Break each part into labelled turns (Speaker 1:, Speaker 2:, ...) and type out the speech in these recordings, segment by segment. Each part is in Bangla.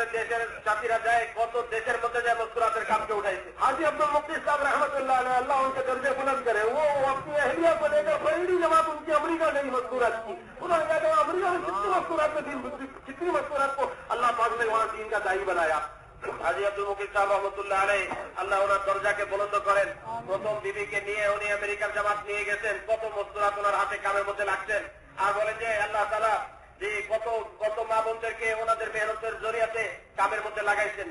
Speaker 1: আমাদের দেশের জাতিরা যায় কত দেশের মধ্যে যায় মস্তুরাতের কামকে উঠাইছে
Speaker 2: हाजी अब्दुल मुफ्ती साहब रहमतुल्लाह अलैह अल्लाह उनके दर्जे बुलंद करे वो अपनी अहलिया को लेकर बड़ी जमात उनकी अमरीका ने ही मस्तूरत की उन्होंने कहा कि अमरीका में कितनी मस्तूरत में दीन कितनी मस्तूरत को अल्लाह पाक ने वहाँ दीन का दाई बनाया
Speaker 1: হাজি আব্দুল মুকির সাহেব রহমতুল্লাহ আলাই আল্লাহ ওনার দরজাকে বলন্দ করেন প্রথম বিবিকে নিয়ে উনি আমেরিকার জামাত নিয়ে গেছেন কত মস্তুরাত ওনার হাতে কামের মধ্যে লাগছেন আর বলেন যে আল্লাহ তালা যে কত কত মা বোনদেরকে ওনাদের মেহনতের জরিয়াতে কামের মধ্যে লাগাইছেন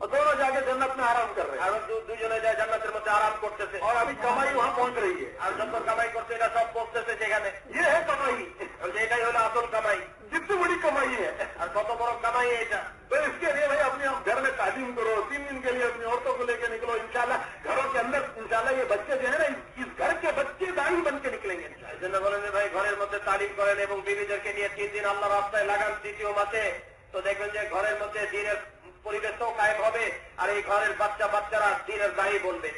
Speaker 2: और दोनों जाके जन्नत में आराम कर रहे हैं
Speaker 1: আর দু- দুজনে যায় জান্নাতের মধ্যে আরাম করতেছে
Speaker 2: और अभी कमाई वहाँ पहुँच रही है
Speaker 1: আর যত কামাই করছে এটা সব পৌঁছতেছে সেখানে
Speaker 2: ये है कमाई
Speaker 1: ওই যে এটাই হলো আসল কামাই
Speaker 2: कितनी बड़ी कमाई है
Speaker 1: আর কত বড় কামাই এটা
Speaker 2: तो इसके लिए भाई अपने आप घर में तालीम करो तीन दिन के लिए अपनी औरतों को लेकर निकलो इंशाल्लाह घरों के अंदर इंशाल्लाह ये बच्चे जो है ना
Speaker 1: ঘরের মধ্যে তালিম করেন এবং বিবিদেরকে নিয়ে তিন দিন আল্লাহ রাস্তায় লাগান দ্বিতীয় মাসে তো দেখবেন যে ঘরের মধ্যে দিনের পরিবেশও কায়েম হবে আর এই ঘরের বাচ্চা বাচ্চারা দিনের দায়ী বলবে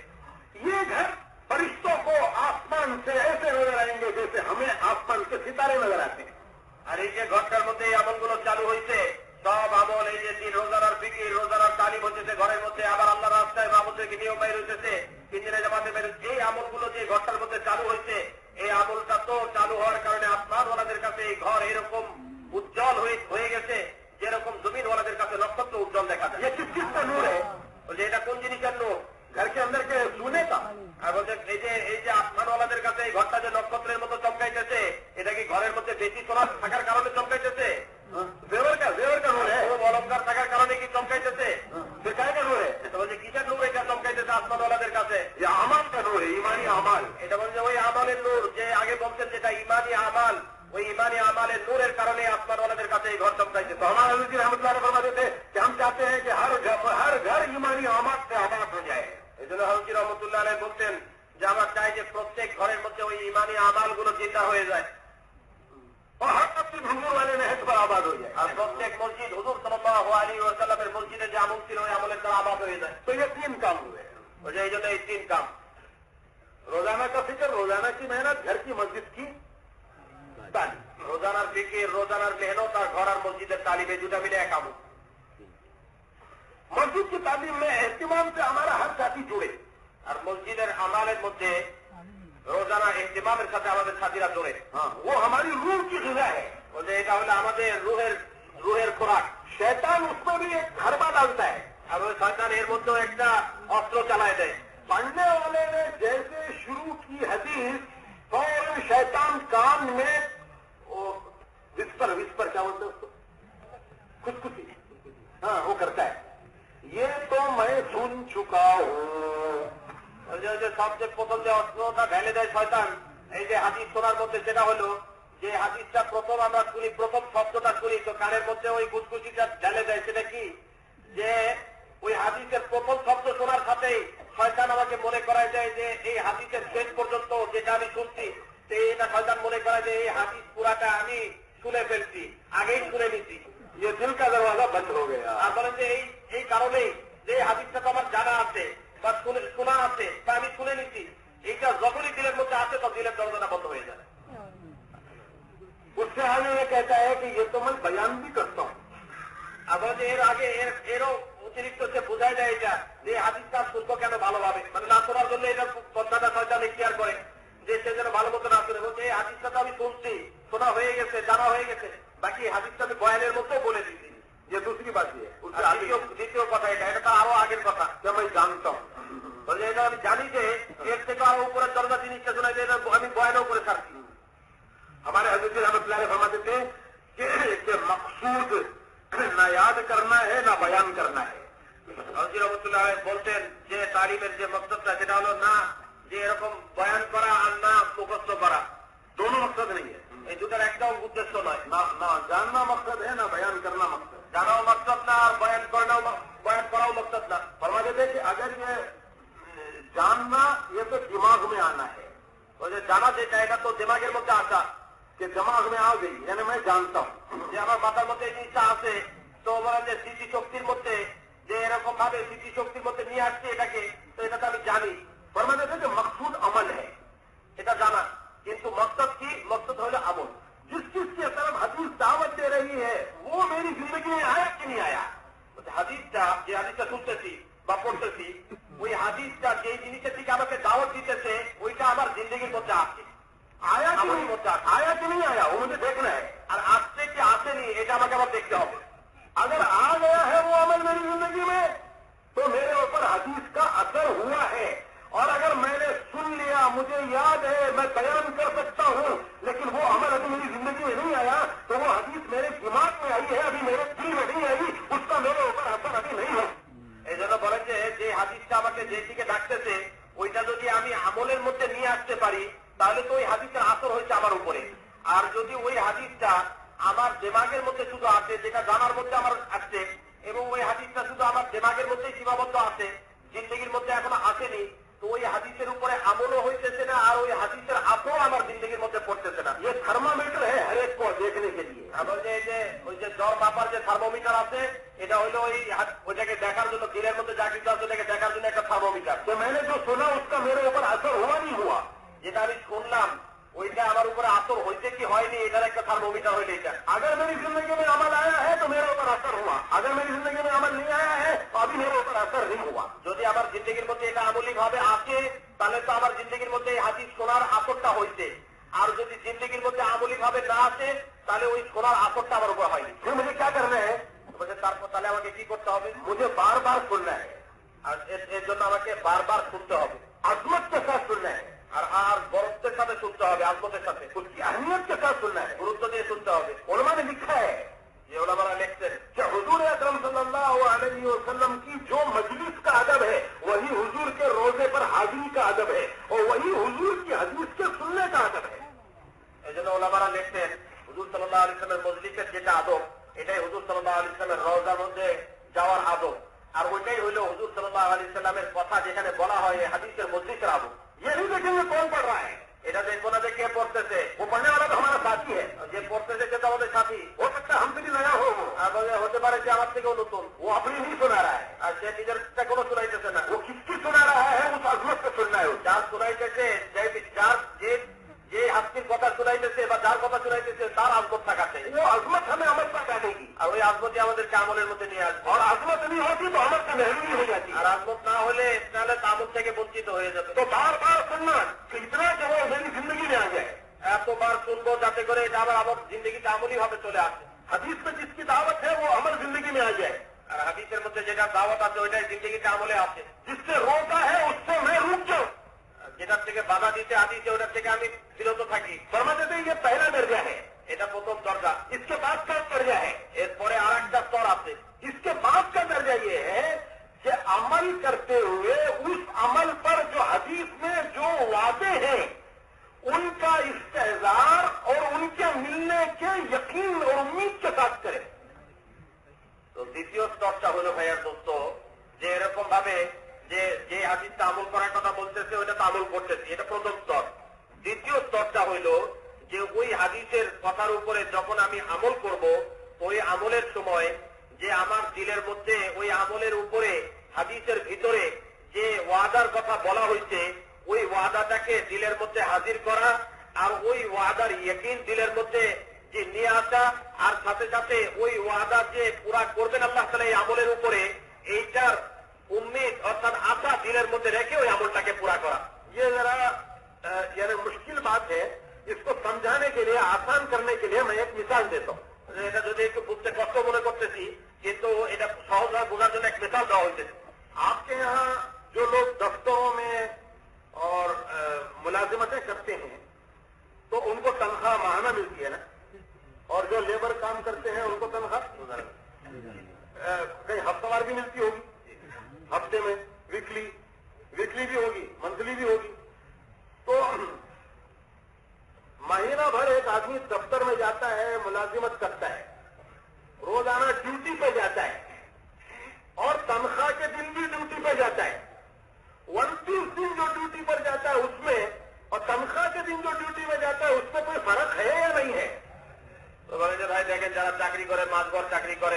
Speaker 2: ये घर फरिश्तों को आसमान से ऐसे नजर आएंगे जैसे हमें आसमान से सितारे नजर आते हैं
Speaker 1: আর এই যে ঘরটার মধ্যে এই আমলগুলো চালু শাকগঞ্জিনী কেন? ঘরকে আমাদেরকে শুনে তা এই যে এই যে আসমানওয়ালাদের কাছে এই ঘরটা যে নক্ষত্রের মতো চমকাইতেছে এটা কি ঘরের মধ্যে বেশি সোনার থাকার কারণে চমকাইতেছে? হ্যাঁ। হ্যাঁ। থাকার কারণে কি চমকাইতেছে? হ্যাঁ। এটা চমকাইতেছে আসমানওয়ালাদের কাছে?
Speaker 2: আমালটা নূর ইমানি আমাল।
Speaker 1: এটা বলছে ওই আমালের নূর যে আগে বলছেন যেটা ইমানি আমাল। ওই ইমানি আমালের নূরের কারণে আসমানওয়ালাদের কাছে এই ঘর চমকাইছে
Speaker 2: तो हमारे हजरत जी रहमतुल्लाह अलैह फरमाते थे कि हम चाहते हैं कि हर घर हर घर ईमानी अमाल से आबाद हो जाए
Speaker 1: এই জন্য হরজি রহমতুল্লাহ আলাই বলতেন যে আমার চাই যে প্রত্যেক ঘরের মধ্যে ওই ইমানি আমালগুলো চিন্তা হয়ে যায়
Speaker 2: और हर मस्जिद हुजूर वाले नहज पर आबाद हो जाए
Speaker 1: আর প্রত্যেক মসজিদ হুজুর সাল্লাল্লাহু আলাইহি ওয়াসাল্লামের মসজিদে যে আমল ছিল ওই আমলের দ্বারা আবাদ হয়ে যায়
Speaker 2: तो ये तीन काम हुए
Speaker 1: ওই যে এই জন্য এই তিন কাম
Speaker 2: रोजाना का फिक्र रोजाना की मेहनत घर की मस्जिद की तालीम
Speaker 1: রোজানার ফিকির রোজানার মেহনত আর ঘর আর মসজিদের তালিমে দুটা মিলে
Speaker 2: একাবো মসজিদ কি তালিম মে এহতিমাম আমার হাত জাতি জুড়ে।
Speaker 1: আর মসজিদের আমালের মধ্যে রোজানা এহতিমামের সাথে আমাদের সাথীরা
Speaker 2: জোরে হ্যাঁ, ও আমার রুহ কি ঘিরা
Speaker 1: হ্যাঁ বলছে এটা হলে আমাদের রুহের রুহের খোরাক।
Speaker 2: শেতান উসমে ভি ডালতে
Speaker 1: আমাদের ডালতা শয়তান এর মধ্যেও একটা অস্ত্র চালায় দেয়। পান্ডেও সবচেয়ে প্রথম যে অস্ত্রতা ঢেলে দেয় শয়তান এই যে হাদিস শোনার মধ্যে সেটা হলো যে হাদিসটা প্রথম আমরা শুনি প্রথম শব্দটা শুনি তো কানের মধ্যে ওই গুসগুসিটা ঢেলে দেয় সেটা কি? যে ওই হাদিসের প্রথম শব্দ শোনার সাথেই শয়তান আমাকে মনে করায় যায় যে এই হাদিসের শেষ পর্যন্ত যেটা আমি শুনছি এটা শয়তান মনে করায় যে এই হাদিস পুরাটা আমি শুনে ফেলছি আগেই শুনে নিছি।
Speaker 2: যে দিলকা দরওয়াজা বন্ধ হয়ে গেছে।
Speaker 1: আর বলেন যে এই এই কারণেই যে হাদিসটা তো আমার জানা আছে বা শোনা আছে দিলের মধ্যে আছে তো দিলের দরজাটা বন্ধ হয়ে যায়
Speaker 2: उससे आगे ये कहता है कि ये तो मैं बयान भी करता हूँ
Speaker 1: আর বলেন যে এর আগে এর এরও অতিরিক্ত সে বোঝাই যায় এটা যে এই হাদিসটা শুনবো কেন ভালোভাবে মানে না শোনার জন্য এটা কথাটা শয়তান ইখতিয়ার করে যে সে যেন ভালো মতো না শুনে বলছে এই হাদিসটা তো আমি শুনছি শোনা হয়ে গেছে জানা হয়ে গেছে বাকি এই হাদিসটা আমি বয়ানের মধ্যেও বলে দিচ্ছি
Speaker 2: ये दूसरी बात ये है
Speaker 1: আর
Speaker 2: उससे आगे
Speaker 1: দ্বিতীয় দ্বিতীয় কথা এটা এটা তো আরো আগের কথা
Speaker 2: क्या मैं जानता हूँ
Speaker 1: বলছে এটা আমি জানি যে এর থেকে আরো উপরের দরজা জিনিসটা শোনা যে এটা আমি বয়ানও করে ছাড়ছি
Speaker 2: हमारे हजरत जी रहमतुल्लाह अलैह फरमाते थे कि, कि मकसूद न याद करना है न बयान करना है
Speaker 1: হজরত রহমতুল্লাহ আলাইহি বলতেন যে তালিমের যে মকসদটা সেটা হলো না যে এরকম বয়ান করা আর না মুখস্থ করা
Speaker 2: दोनों मकसद नहीं है
Speaker 1: এই দুটার একটাও উদ্দেশ্য নয়
Speaker 2: ना ना जानना मकसद है ना बयान करना मकसद
Speaker 1: জানাও মকসদ না আর বয়ান করাও বয়ান করাও মকসদ না
Speaker 2: फरमाते थे कि अगर ये
Speaker 1: جاننا یہ تو دماغ میں آنا ہے۔ اور جب جانا دے جائے دیکھا تو دماغ دماغ میں آ گئی یعنی میں جانتا ہوں۔ جی جی
Speaker 2: جی جانی۔ مقصود امن ہے۔ مقصد
Speaker 1: کی، مقصد ہو جائے امن جس چیز کی
Speaker 2: طرف حدیث دعوت دے رہی ہے، وہ میری زندگی میں آیا کہ نہیں آیا؟ حدیث جا یہ
Speaker 1: حدیث سنتے تھی بپوتے تھی۔ ওই হাদিসটা যে জিনিসের দিকে আমাকে দাওয়াত দিতেছে ওইটা আমার জিন্দগির মধ্যে আছে
Speaker 2: आया कि
Speaker 1: আমার
Speaker 2: नहीं
Speaker 1: মধ্যে আছে
Speaker 2: आया कि नहीं आया वो मुझे देखना है
Speaker 1: আর আসছে কি আসেনি এটা আমাকে আবার দেখতে হবে
Speaker 2: अगर आ गया है वो अमल मेरी जिंदगी में तो मेरे ऊपर हदीस का असर हुआ है और अगर मैंने सुन लिया मुझे याद है मैं बयान कर सकता हूँ लेकिन वो अमल
Speaker 1: দেমাগের মধ্যে শুধু আছে যেটা জানার মধ্যে আমার আসছে এবং ওই হাদিসটা শুধু আমার দেমাগের মধ্যেই সীমাবদ্ধ আছে জিন্দগির মধ্যে এখনও আসেনি তো ওই হাদিসের উপরে আমলও হইতেছে না আর ওই হাদিসের আপও আমার জিন্দগির মধ্যে পড়তেছে না।
Speaker 2: ইয়ে থার্মোমিটার হ্যাঁ হরেক কো দেখনে কে লিয়ে
Speaker 1: আবার যে যে ওই যে জ্বর মাপার যে থার্মোমিটার আছে এটা হলো ওই ওটাকে দেখার জন্য গিরের মধ্যে যা কিছু আছে দেখার জন্য একটা থার্মোমিটার
Speaker 2: তো মানে যে শোনা উসকা মেরে উপর আসর হওয়া নি হওয়া
Speaker 1: যেটা আমি শুনলাম ওইটা আমার উপরে আসর হইতে কি হয়নি এটার একটা থার্মোমিটার হইলে এটা।
Speaker 2: আগের মেরি জিন্দগি মে আমার আয়া হ্যাঁ তো মেরে উপর আসর হওয়া। আগের মেরি জিন্দগি মে আমার নিয়ে আয়া হ্যাঁ তো আমি মেরে উপর আসর নেই হওয়া।
Speaker 1: যদি আমার জিন্দগির মধ্যে এটা আমলিক ভাবে আসে তাহলে তো আমার জিন্দগির মধ্যে এই হাতি সোনার আসরটা হইছে। আর যদি জিন্দগির মধ্যে আমলিক ভাবে না আসে তাহলে ওই সোনার আসরটা আমার উপর হয়নি।
Speaker 2: মুঝে ক্যা করবে
Speaker 1: বলছে তারপর তাহলে আমাকে কি করতে হবে?
Speaker 2: মুঝে বারবার শুননা
Speaker 1: আর এর জন্য আমাকে বারবার শুনতে হবে।
Speaker 2: আজমত কে সাথ হ্যাঁ
Speaker 1: আর আর বরফের সাথে শুনতে হবে আজমতের সাথে
Speaker 2: उसकी अहमियत के साथ सुनना है
Speaker 1: গুরুত্ব দিয়ে শুনতে হবে
Speaker 2: उलमा ने लिखा है
Speaker 1: যে ওলামারা লিখছেন
Speaker 2: कि हुजूर अकरम सल्लल्लाहु अलैहि वसल्लम की जो मजलिस का अदब है वही हुजूर के रोजे पर हाजिरी का अदब है और वही हुजूर की हदीस के सुनने का अदब है
Speaker 1: এই জন্য ওলামারা লিখছেন হুজুর সাল্লাহ আলি সাল্লামের মজলিসের যেটা আদব এটাই হুজুর সাল্লাহ আলি সাল্লামের রওজার মধ্যে যাওয়ার আদব আর ওইটাই হইল হুজুর সাল্লাহ আলি সাল্লামের কথা যেখানে বলা হয় এই হাদিসের মজলিসের আদব
Speaker 2: यही देखेंगे कौन पढ़ रहा
Speaker 1: এটা দেখব না যে কে পড়তেছে।
Speaker 2: ও পড়নে তো हमारा साथी
Speaker 1: যে পড়তেছে সে তো আমাদের সাথী।
Speaker 2: हो सकता है हमसे भी
Speaker 1: আর হতে পারে যে আমার থেকে নতুন।
Speaker 2: ও আপনি ही सुना रहा
Speaker 1: আর সে নিজেরটা কোনো শোনাইতেছে না।
Speaker 2: ও किसकी सुना रहा है उस अजमत से सुनना
Speaker 1: যার শোনাইতেছে যার যে যে হাস্তির কথা শোনাইতেছে বা যার কথা শোনাইতেছে তার আজমত থাকাতে
Speaker 2: ও আজমত हमें अमर पर बैठेगी
Speaker 1: আর ওই আজমতি আমাদের কামলের মধ্যে নিয়ে আসবে।
Speaker 2: আর আজমত नहीं होती तो अमर से महरूम हो
Speaker 1: আর আজমত না হলে তাহলে তামত থেকে বঞ্চিত হয়ে যাবে।
Speaker 2: তো বারবার শুনলাম ইতনা জিন্দগি যায়।
Speaker 1: এতবার শুনব যাতে করে এটা আবার আমার আমলি ভাবে চলে আসে।
Speaker 2: হাদিস জিসকি দাওয়াত হ্যাঁ ও আমার জিন্দগি যায়।
Speaker 1: আর হাদিসের মধ্যে যেটা দাওয়াত আছে, ওইটাই আমলে আছে
Speaker 2: হ্যাঁ মে
Speaker 1: রুক যেটার থেকে বাধা দিতে আদিছে ওটার থেকে আমি বিরত থাকি।
Speaker 2: ফরমাতে ইয়ে পহলা দরজা হ্যাঁ
Speaker 1: এটা প্রথম দরজা।
Speaker 2: ইসকে বাদ কাজ দরজা হ্যাঁ
Speaker 1: এরপরে আর একটা স্তর আছে।
Speaker 2: ইসকে বাদ কাজ দরজা ইয়ে হ্যাঁ যে আমল করতে হুয়ে দিন ও কাজ করে।
Speaker 1: তো দ্বিতীয় স্তরটা হলো ভাইয়ার দোস্ত, যে এরকম ভাবে যে যে হাদিসটা আমল করার কথা বলতেছে, ওইটা তো আমল করতেছি, এটা প্রথম স্তর। দ্বিতীয় স্তরটা হইল যে ওই হাদিসের কথার উপরে যখন আমি আমল করব, ওই আমলের সময় যে আমার দিলের মধ্যে, ওই আমলের উপরে, হাদিসের ভিতরে যে ওয়াদার কথা বলা হয়েছে ওই ওয়াদাটাকে দিলের মধ্যে হাজির করা আর ওই ওয়াদার ইয়কিন দিলের মধ্যে যে নিয়ে আসা আর সাথে সাথে ওই ওয়াদা যে পুরা করবেন আল্লাহ তালা এই আমলের উপরে এইটার উম্মিদ অর্থাৎ আশা দিলের মধ্যে রেখে ওই আমলটাকে পুরা করা
Speaker 2: ये जरा अ, यानी मुश्किल बात है इसको समझाने के लिए आसान करने के लिए मैं एक मिसाल देता हूँ
Speaker 1: এটা যদি একটু बुझते কষ্ট মনে করতেছি কিন্তু এটা সহজভাবে বোঝার জন্য এক মিসাল দেওয়া হয়েছে
Speaker 2: हफ्ते में वीकली वीकली भी होगी मंथली भी होगी तो महीना भर एक आदमी दफ्तर में जाता है मुलाजिमत करता है रोजाना ड्यूटी पे जाता है और तनख्वाह के दिन भी ड्यूटी पर जाता है उनतीस दिन जो ड्यूटी पर जाता है उसमें और तनख्वाह के दिन जो ड्यूटी में जाता है उसमें कोई फर्क है या नहीं है
Speaker 1: তো বলে যে ভাই দেখেন যারা চাকরি করে মাসভর চাকরি করে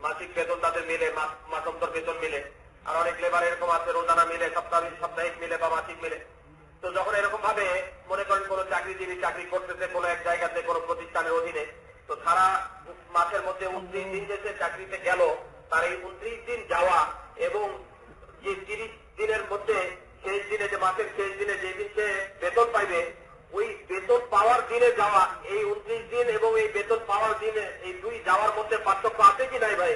Speaker 1: মাসিক বেতন তাদের মিলে মাস- মাসান্তর বেতন মিলে আর অনেক লেবার এরকম আছে, রোজানা মিলে সাপ্তাহিক সাপ্তাহিক মিলে বা মাসিক মিলে। তো যখন এরকম ভাবে মনে করেন কোন চাকরিজীবী চাকরি করতেছে কোন এক জায়গাতে, কোন প্রতিষ্ঠানের অধীনে, তো সারা মাসের মধ্যে উনত্রিশ দিন যে চাকরিতে গেল, তার এই উনত্রিশ দিন যাওয়া এবং যে তিরিশ দিনের মধ্যে শেষ দিনে যে মাসের শেষ দিনে যেদিন সে বেতন পাইবে, ওই বেতন পাওয়ার দিনে যাওয়া, এই উনত্রিশ দিন এবং এই বেতন পাওয়ার দিনে এই দুই যাওয়ার মধ্যে পার্থক্য আছে কি নাই ভাই?